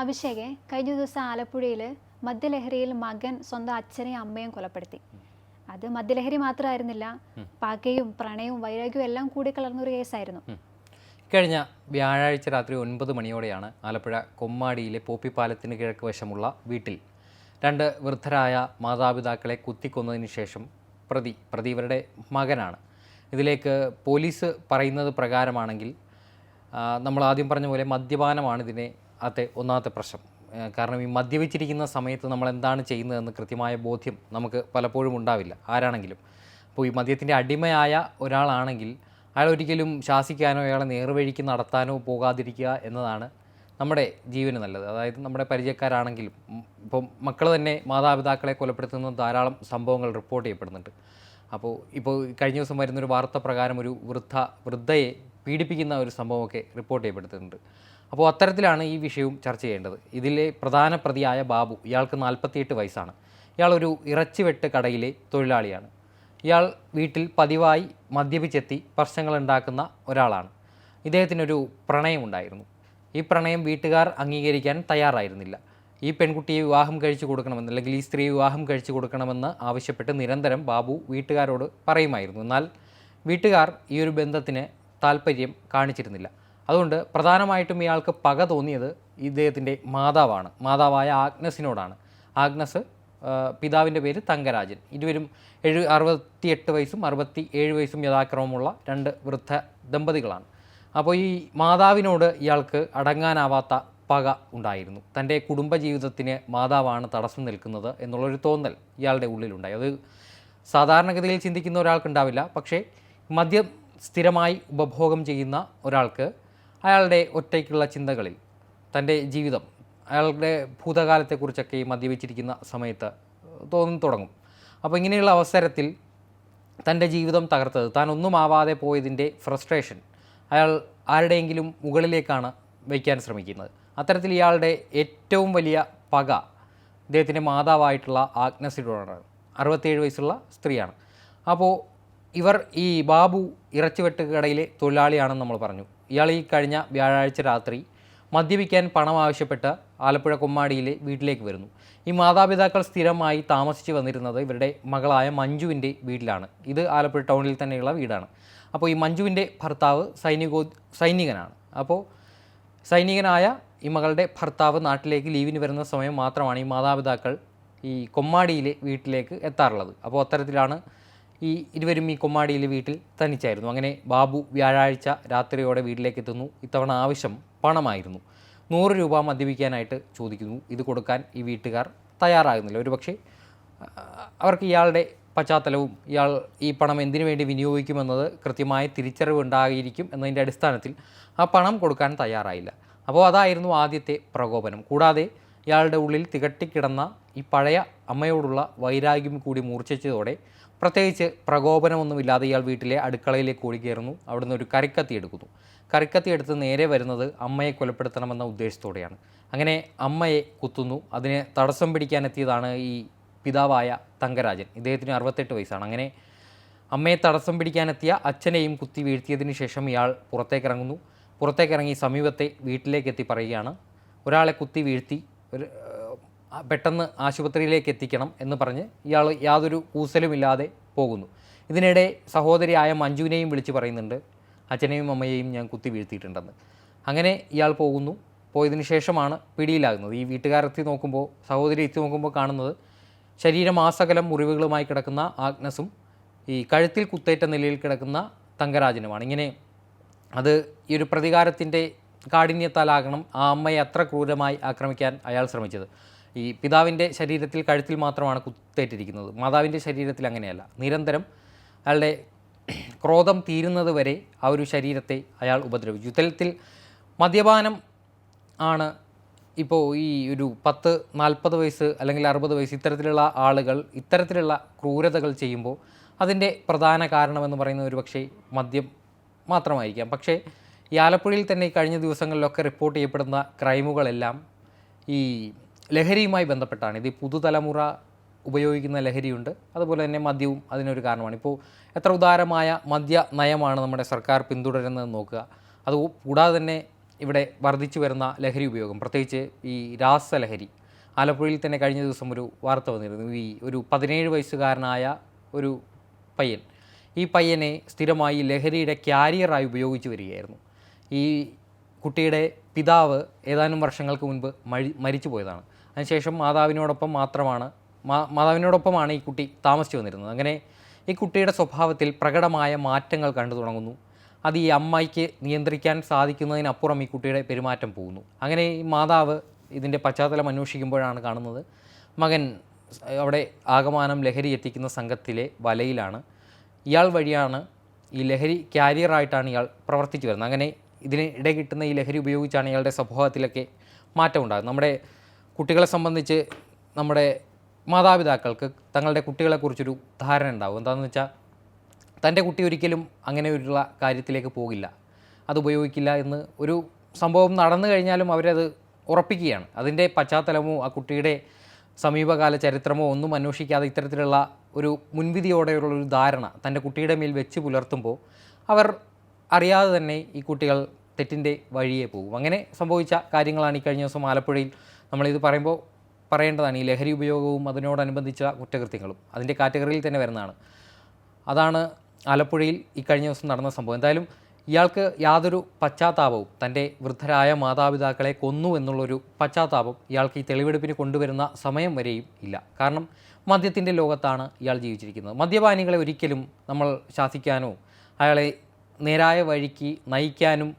അഭിഷേകെ കഴിഞ്ഞ ദിവസം ആലപ്പുഴയിൽ മദ്യലഹരിയിൽ മകൻ സ്വന്തം അച്ഛനെയും അമ്മയും കൊലപ്പെടുത്തി. അത് മദ്യലഹരി മാത്രമായിരുന്നില്ല. പകയും പ്രണയവും വൈരാഗ്യവും എല്ലാം കൂടി കലർന്നൊരു കേസായിരുന്നു. കഴിഞ്ഞ വ്യാഴാഴ്ച രാത്രി ഒൻപത് മണിയോടെയാണ് ആലപ്പുഴ കൊമ്മാടിയിലെ പോപ്പിപ്പാലത്തിന് കിഴക്ക് വശമുള്ള വീട്ടിൽ രണ്ട് വൃദ്ധരായ മാതാപിതാക്കളെ കുത്തിക്കൊന്നതിന് ശേഷം പ്രതി പ്രതി ഇവരുടെ മകനാണ്. ഇതിലേക്ക് പോലീസ് പറയുന്നത് പ്രകാരമാണെങ്കിൽ നമ്മൾ ആദ്യം പറഞ്ഞ പോലെ മദ്യപാനമാണ് ഇതിനെ അകത്തെ ഒന്നാമത്തെ പ്രശ്നം. കാരണം ഈ മദ്യപിച്ചിരിക്കുന്ന സമയത്ത് നമ്മൾ എന്താണ് ചെയ്യുന്നതെന്ന് കൃത്യമായ ബോധ്യം നമുക്ക് പലപ്പോഴും ഉണ്ടാവില്ല ആരാണെങ്കിലും. അപ്പോൾ ഈ മദ്യത്തിന്റെ അടിമയായ ഒരാളാണെങ്കിൽ അയാൾ ഒരിക്കലും ശാസിക്കാനോ അയാളെ നേർവഴിക്ക് നടത്താനോ പോകാതിരിക്കുക എന്നതാണ് നമ്മുടെ ജീവന് നല്ലത്. അതായത് നമ്മുടെ പരിചയക്കാരാണെങ്കിലും ഇപ്പം മക്കൾ തന്നെ മാതാപിതാക്കളെ കൊലപ്പെടുത്തുന്ന ധാരാളം സംഭവങ്ങൾ റിപ്പോർട്ട് ചെയ്യപ്പെടുന്നുണ്ട്. അപ്പോൾ ഇപ്പോൾ കഴിഞ്ഞ ദിവസം വരുന്നൊരു വാർത്ത പ്രകാരം ഒരു വൃദ്ധ വൃദ്ധയെ പീഡിപ്പിക്കുന്ന ഒരു സംഭവമൊക്കെ റിപ്പോർട്ട് ചെയ്യപ്പെടുത്തുന്നുണ്ട് അപ്പോൾ അത്തരത്തിലാണ് ഈ വിഷയവും ചർച്ച ചെയ്യേണ്ടത്. ഇതിലെ പ്രധാന പ്രതിയായ ബാബു ഇയാൾക്ക് നാൽപ്പത്തിയെട്ട് വയസ്സാണ്. ഇയാൾ ഒരു ഇറച്ചിവെട്ട് കടയിലെ തൊഴിലാളിയാണ്. ഇയാൾ വീട്ടിൽ പതിവായി മദ്യപിച്ചെത്തി പ്രശ്നങ്ങൾ ഉണ്ടാക്കുന്ന ഒരാളാണ്. ഇദ്ദേഹത്തിനൊരു പ്രണയമുണ്ടായിരുന്നു. ഈ പ്രണയം വീട്ടുകാർ അംഗീകരിക്കാൻ തയ്യാറായിരുന്നില്ല. ഈ പെൺകുട്ടിയെ വിവാഹം കഴിച്ചു കൊടുക്കണമെന്ന് അല്ലെങ്കിൽ ഈ സ്ത്രീ വിവാഹം കഴിച്ചു കൊടുക്കണമെന്ന് ആവശ്യപ്പെട്ട് നിരന്തരം ബാബു വീട്ടുകാരോട് പറയുമായിരുന്നു. എന്നാൽ വീട്ടുകാർ ഈ ഒരു ബന്ധത്തിന് താല്പര്യം കാണിച്ചിരുന്നില്ല. അതുകൊണ്ട് പ്രധാനമായിട്ടും ഇയാൾക്ക് പക തോന്നിയത് ഇദ്ദേഹത്തിന്റെ മാതാവാണ്. മാതാവായ ആഗ്നസിനോടാണ്. ആഗ്നസ് പിതാവിന്റെ പേര് തങ്കരാജൻ. ഇരുവരും എഴു അറുപത്തിയെട്ട് വയസ്സും അറുപത്തി ഏഴ് വയസ്സും യഥാക്രമമുള്ള രണ്ട് വൃദ്ധ ദമ്പതികളാണ്. അപ്പോൾ ഈ മാതാവിനോട് ഇയാൾക്ക് അടങ്ങാനാവാത്ത പക ഉണ്ടായിരുന്നു. തന്റെ കുടുംബജീവിതത്തിന് മാതാവാണ് തടസ്സം നിൽക്കുന്നത് എന്നുള്ളൊരു തോന്നൽ ഇയാളുടെ ഉള്ളിലുണ്ടായി. അത് സാധാരണഗതിയിൽ ചിന്തിക്കുന്ന ഒരാൾക്കുണ്ടാവില്ല. പക്ഷേ മദ്യം സ്ഥിരമായി ഉപഭോഗം ചെയ്യുന്ന ഒരാൾക്ക് അയാളുടെ ഒറ്റയ്ക്കുള്ള ചിന്തകളിൽ തന്റെ ജീവിതം അയാളുടെ ഭൂതകാലത്തെക്കുറിച്ചൊക്കെ ഈ മദ്യപിച്ചിരിക്കുന്ന സമയത്ത് തോന്നി തുടങ്ങും. അപ്പോൾ ഇങ്ങനെയുള്ള അവസരത്തിൽ തന്റെ ജീവിതം തകർത്തത് താൻ ഒന്നും ആവാതെ പോയതിന്റെ ഫ്രസ്ട്രേഷൻ അയാൾ ആരുടെയെങ്കിലും മുകളിലേക്കാണ് വയ്ക്കാൻ ശ്രമിക്കുന്നത്. അത്തരത്തിൽ ഇയാളുടെ ഏറ്റവും വലിയ പക ഇദ്ദേഹത്തിന്റെ മാതാവായിട്ടുള്ള ആഗ്നസിഡോടാണ് അറുപത്തേഴ് വയസ്സുള്ള സ്ത്രീയാണ്. അപ്പോൾ ഇവർ ഈ ബാബു ഇറച്ചിവെട്ട് കടയിലെ തൊഴിലാളിയാണെന്ന് നമ്മൾ പറഞ്ഞു. ഇയാൾ ഈ കഴിഞ്ഞ വ്യാഴാഴ്ച രാത്രി മദ്യപിക്കാൻ പണം ആവശ്യപ്പെട്ട് ആലപ്പുഴ കുമ്മാടിയിലെ വീട്ടിലേക്ക് വരുന്നു. ഈ മാതാപിതാക്കൾ സ്ഥിരമായി താമസിച്ച് വന്നിരുന്നത് ഇവരുടെ മകളായ മഞ്ജുവിന്റെ വീട്ടിലാണ്. ഇത് ആലപ്പുഴ ടൗണിൽ തന്നെയുള്ള വീടാണ്. അപ്പോൾ ഈ മഞ്ജുവിന്റെ ഭർത്താവ് സൈനികോ സൈനികനാണ്. അപ്പോൾ സൈനികനായ ഈ മകളുടെ ഭർത്താവ് നാട്ടിലേക്ക് ലീവിന് വരുന്ന സമയം മാത്രമാണ് ഈ മാതാപിതാക്കൾ ഈ കൊമ്മാടിയിലെ വീട്ടിലേക്ക് എത്താറുള്ളത്. അപ്പോൾ അത്തരത്തിലാണ് ഈ ഇരുവരും ഈ കൊമ്മാടിയിലെ വീട്ടിൽ തനിച്ചായിരുന്നു. അങ്ങനെ ബാബു വ്യാഴാഴ്ച രാത്രിയോടെ വീട്ടിലേക്ക് എത്തുന്നു. ഇത്തവണ ആവശ്യം പണമായിരുന്നു. നൂറ് രൂപ മദ്യപിക്കാനായിട്ട് ചോദിക്കുന്നു. ഇത് കൊടുക്കാൻ ഈ വീട്ടുകാർ തയ്യാറാകുന്നില്ല. ഒരുപക്ഷെ പക്ഷേ അവർക്ക് ഇയാളുടെ പശ്ചാത്തലവും ഇയാൾ ഈ പണം എന്തിനു വേണ്ടി വിനിയോഗിക്കുമെന്നത് കൃത്യമായ തിരിച്ചറിവ് ഉണ്ടായിരിക്കും എന്നതിന്റെ അടിസ്ഥാനത്തിൽ ആ പണം കൊടുക്കാൻ തയ്യാറായില്ല. അപ്പോൾ അതായിരുന്നു ആദ്യത്തെ പ്രകോപനം. കൂടാതെ ഇയാളുടെ ഉള്ളിൽ തികട്ടിക്കിടന്ന ഈ പഴയ അമ്മയോടുള്ള വൈരാഗ്യം കൂടി മൂർച്ഛിച്ചതോടെ പ്രത്യേകിച്ച് പ്രകോപനമൊന്നുമില്ലാതെ ഇയാൾ വീട്ടിലെ അടുക്കളയിലേക്ക് ഓടിക്കയറുന്നു അവിടുന്ന് ഒരു കരിക്കത്തി എടുക്കുന്നു. കരിക്കത്തി എടുത്ത് നേരെ വരുന്നത് അമ്മയെ കൊലപ്പെടുത്തണമെന്ന ഉദ്ദേശത്തോടെയാണ്. അങ്ങനെ അമ്മയെ കുത്തുന്നു. അതിനെ തടസ്സം പിടിക്കാനെത്തിയതാണ് ഈ പിതാവായ തങ്കരാജൻ. ഇദ്ദേഹത്തിന് അറുപത്തെട്ട് വയസ്സാണ്. അങ്ങനെ അമ്മയെ തടസ്സം പിടിക്കാനെത്തിയ അച്ഛനെയും കുത്തി വീഴ്ത്തിയതിന് ശേഷം ഇയാൾ പുറത്തേക്കിറങ്ങുന്നു. പുറത്തേക്കിറങ്ങി സമീപത്തെ വീട്ടിലേക്കെത്തി പറയുകയാണ്. ഒരാളെ കുത്തി വീഴ്ത്തി ഒരു പെട്ടെന്ന് ആശുപത്രിയിലേക്ക് എത്തിക്കണം എന്ന് പറഞ്ഞ് ഇയാൾ യാതൊരു കൂസലുമില്ലാതെ പോകുന്നു. ഇതിനിടെ സഹോദരിയായ മഞ്ജുവിനെയും വിളിച്ച് പറയുന്നുണ്ട് അച്ഛനെയും അമ്മയെയും ഞാൻ കുത്തി വീഴ്ത്തിയിട്ടുണ്ടെന്ന്. അങ്ങനെ ഇയാൾ പോകുന്നു. പോയതിനു ശേഷമാണ് പിടിയിലാകുന്നത്. ഈ വീട്ടുകാരെത്തി നോക്കുമ്പോൾ സഹോദരി എത്തി നോക്കുമ്പോൾ കാണുന്നത് ശരീരം ആസകലം മുറിവുകളുമായി കിടക്കുന്ന ആഗ്നസും ഈ കഴുത്തിൽ കുത്തേറ്റ നിലയിൽ കിടക്കുന്ന തങ്കരാജനുമാണ്. ഇങ്ങനെ അത് ഈ ഒരു പ്രതികാരത്തിന്റെ കാഠിന്യത്താലാകണം. ആ അമ്മയെ അത്ര ക്രൂരമായി ആക്രമിക്കാൻ അയാൾ ശ്രമിച്ചത്. ഈ പിതാവിന്റെ ശരീരത്തിൽ കഴുത്തിൽ മാത്രമാണ് കുത്തേറ്റിരിക്കുന്നത്. മാതാവിന്റെ ശരീരത്തിൽ അങ്ങനെയല്ല. നിരന്തരം അയാളുടെ ക്രോധം തീരുന്നത് വരെ ആ ഒരു ശരീരത്തെ അയാൾ ഉപദ്രവിച്ചു. ഇത്തരത്തിൽ മദ്യപാനം ആണ് ഇപ്പോൾ ഈ ഒരു പത്ത് നാൽപ്പത് വയസ്സ് അല്ലെങ്കിൽ അറുപത് വയസ്സ് ഇത്തരത്തിലുള്ള ആളുകൾ ഇത്തരത്തിലുള്ള ക്രൂരതകൾ ചെയ്യുമ്പോൾ അതിന്റെ പ്രധാന കാരണമെന്ന് പറയുന്നത് ഒരു പക്ഷേ മദ്യം മാത്രമായിരിക്കാം. പക്ഷേ ഈ ആലപ്പുഴയിൽ തന്നെ കഴിഞ്ഞ ദിവസങ്ങളിലൊക്കെ റിപ്പോർട്ട് ചെയ്യപ്പെടുന്ന ക്രൈമുകളെല്ലാം ഈ ലഹരിയുമായി ബന്ധപ്പെട്ടാണ്. ഇത് പുതുതലമുറ ഉപയോഗിക്കുന്ന ലഹരിയുണ്ട്. അതുപോലെ തന്നെ മദ്യവും അതിനൊരു കാരണമാണ്. ഇപ്പോൾ എത്ര ഉദാരമായ മദ്യ നയമാണ് നമ്മുടെ സർക്കാർ പിന്തുടരുന്നത് നോക്കുക. അത് കൂടാതെ തന്നെ ഇവിടെ വർദ്ധിച്ചു വരുന്ന ലഹരി ഉപയോഗം. പ്രത്യേകിച്ച് ഈ രാസലഹരി ആലപ്പുഴയിൽ തന്നെ കഴിഞ്ഞ ദിവസം ഒരു വാർത്ത വന്നിരുന്നു. ഈ ഒരു പതിനേഴ് വയസ്സുകാരനായ ഒരു പയ്യൻ. ഈ പയ്യനെ സ്ഥിരമായി ലഹരിയുടെ ക്യാരിയറായി ഉപയോഗിച്ചു വരികയായിരുന്നു. ഈ കുട്ടിയുടെ പിതാവ് ഏതാനും വർഷങ്ങൾക്ക് മുൻപ് മഴി മരിച്ചു പോയതാണ്. അതിനുശേഷം മാതാവിനോടൊപ്പം മാത്രമാണ് മാതാവിനോടൊപ്പമാണ് ഈ കുട്ടി താമസിച്ചു വന്നിരുന്നത്. അങ്ങനെ ഈ കുട്ടിയുടെ സ്വഭാവത്തിൽ പ്രകടമായ മാറ്റങ്ങൾ കണ്ടു തുടങ്ങുന്നു. അത് ഈ അമ്മയ്ക്ക് നിയന്ത്രിക്കാൻ സാധിക്കുന്നതിനപ്പുറം ഈ കുട്ടിയുടെ പെരുമാറ്റം പോകുന്നു. അങ്ങനെ ഈ മാതാവ് ഇതിന്റെ പശ്ചാത്തലം അന്വേഷിക്കുമ്പോഴാണ് കാണുന്നത്. മകൻ അവിടെ ആകമാനം ലഹരി എത്തിക്കുന്ന സംഘത്തിലെ വലയിലാണ്. ഇയാൾ വഴിയാണ് ഈ ലഹരി ക്യാരിയറായിട്ടാണ് ഇയാൾ പ്രവർത്തിച്ചു വരുന്നത്. അങ്ങനെ ഇതിന് ഇട കിട്ടുന്ന ഈ ലഹരി ഉപയോഗിച്ചാണ് ഇയാളുടെ സ്വഭാവത്തിലൊക്കെ മാറ്റം ഉണ്ടാകുന്നത്. നമ്മുടെ കുട്ടികളെ സംബന്ധിച്ച് നമ്മുടെ മാതാപിതാക്കൾക്ക് തങ്ങളുടെ കുട്ടികളെക്കുറിച്ചൊരു ധാരണ ഉണ്ടാകും എന്താണെന്ന് വെച്ചാൽ തന്റെ കുട്ടി ഒരിക്കലും അങ്ങനെ അങ്ങനെയുള്ള കാര്യത്തിലേക്ക് പോകില്ല. അത് ഉപയോഗിക്കില്ല എന്ന് ഒരു സംഭവം നടന്നു കഴിഞ്ഞാലും അവരത് ഉറപ്പിക്കുകയാണ്. അതിന്റെ പശ്ചാത്തലമോ ആ കുട്ടിയുടെ സമീപകാല ചരിത്രമോ ഒന്നും അന്വേഷിക്കാതെ ഇത്തരത്തിലുള്ള ഒരു മുൻവിധിയോടെയുള്ള ഒരു ധാരണ തന്റെ കുട്ടിയുടെ മേൽ വെച്ച് പുലർത്തുമ്പോൾ അവർ അറിയാതെ തന്നെ ഈ കുട്ടികൾ തെറ്റിന്റെ വഴിയെ പോകും. അങ്ങനെ സംഭവിച്ച കാര്യങ്ങളാണ് ഈ കഴിഞ്ഞ ദിവസം ആലപ്പുഴയിൽ നമ്മളിത് പറയുമ്പോൾ പറയേണ്ടതാണ്. ഈ ലഹരി ഉപയോഗവും അതിനോടനുബന്ധിച്ച കുറ്റകൃത്യങ്ങളും അതിന്റെ കാറ്റഗറിയിൽ തന്നെ വരുന്നതാണ്. അതാണ് ആലപ്പുഴയിൽ ഈ കഴിഞ്ഞ ദിവസം നടന്ന സംഭവം. എന്തായാലും ഇയാൾക്ക് യാതൊരു പശ്ചാത്താപവും തന്റെ വൃദ്ധരായ മാതാപിതാക്കളെ കൊന്നു എന്നുള്ളൊരു പശ്ചാത്താപം ഇയാൾക്ക് ഈ തെളിവെടുപ്പിന് കൊണ്ടുവരുന്ന സമയം വരെയും ഇല്ല. കാരണം മദ്യത്തിന്റെ ലോകത്താണ് ഇയാൾ ജീവിച്ചിരിക്കുന്നത്. മദ്യപാനികളെ ഒരിക്കലും നമ്മൾ ശാസിക്കാനോ അയാളെ നേരായ വഴിക്ക് നയിക്കാനും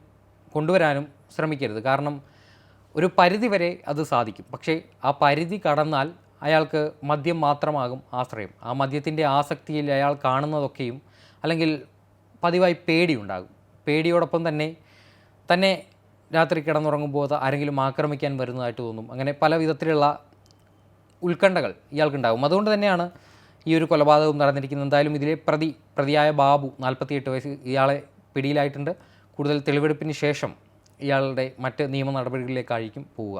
കൊണ്ടുവരാനും ശ്രമിക്കരുത്. കാരണം ഒരു പരിധി വരെ അത് സാധിക്കും. പക്ഷേ ആ പരിധി കടന്നാൽ അയാൾക്ക് മദ്യം മാത്രമാകും ആശ്രയം. ആ മദ്യത്തിന്റെ ആസക്തിയിൽ അയാൾ കാണുന്നതൊക്കെയും അല്ലെങ്കിൽ പതിവായി പേടിയുണ്ടാകും പേടിയോടൊപ്പം തന്നെ തന്നെ രാത്രി കിടന്നുറങ്ങുമ്പോൾ ആരെങ്കിലും ആക്രമിക്കാൻ വരുന്നതായിട്ട് തോന്നും. അങ്ങനെ പല വിധത്തിലുള്ള ഉത്കണ്ഠകൾ ഇയാൾക്കുണ്ടാകും. അതുകൊണ്ട് തന്നെയാണ് ഈ ഒരു കൊലപാതകം നടന്നിരിക്കുന്നത്. എന്തായാലും ഇതിലെ പ്രതി പ്രതിയായ ബാബു നാൽപ്പത്തിയെട്ട് വയസ്സ് ഇയാളെ പിടിയിലായിട്ടുണ്ട്. കൂടുതൽ തെളിവെടുപ്പിന് ശേഷം ഇയാളുടെ മറ്റ് നിയമ നടപടികളിലേക്കായിരിക്കും പോവുക.